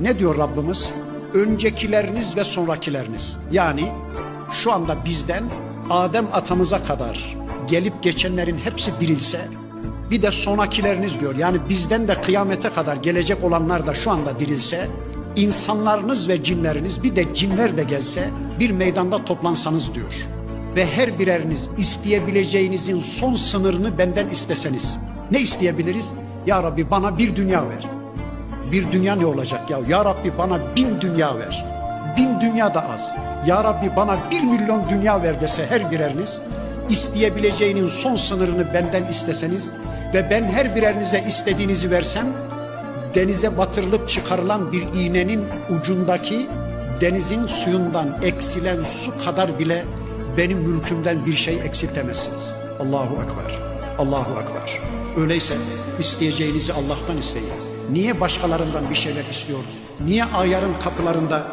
Ne diyor Rabbimiz? Öncekileriniz ve sonrakileriniz. Yani şu anda bizden Adem atamıza kadar gelip geçenlerin hepsi dirilse bir de sonrakileriniz diyor. Yani bizden de kıyamete kadar gelecek olanlar da şu anda dirilse insanlarınız ve cinleriniz bir de cinler de gelse bir meydanda toplansanız diyor. Ve her bireriniz isteyebileceğinizin son sınırını benden isteseniz. Ne isteyebiliriz? Ya Rabbi bana bir dünya ver. Bir dünya ne olacak ya? Ya Rabbi bana bin dünya ver. Bin dünya da az. Ya Rabbi bana bir milyon dünya ver dese her bireriniz isteyebileceğinin son sınırını benden isteseniz ve ben her birerinize istediğinizi versem denize batırılıp çıkarılan bir iğnenin ucundaki denizin suyundan eksilen su kadar bile benim mülkümden bir şey eksiltemezsiniz. Allahu Ekber. Allahu Ekber. Öyleyse isteyeceğinizi Allah'tan isteyin. Niye başkalarından bir şeyler istiyoruz? Niye ayarın kapılarında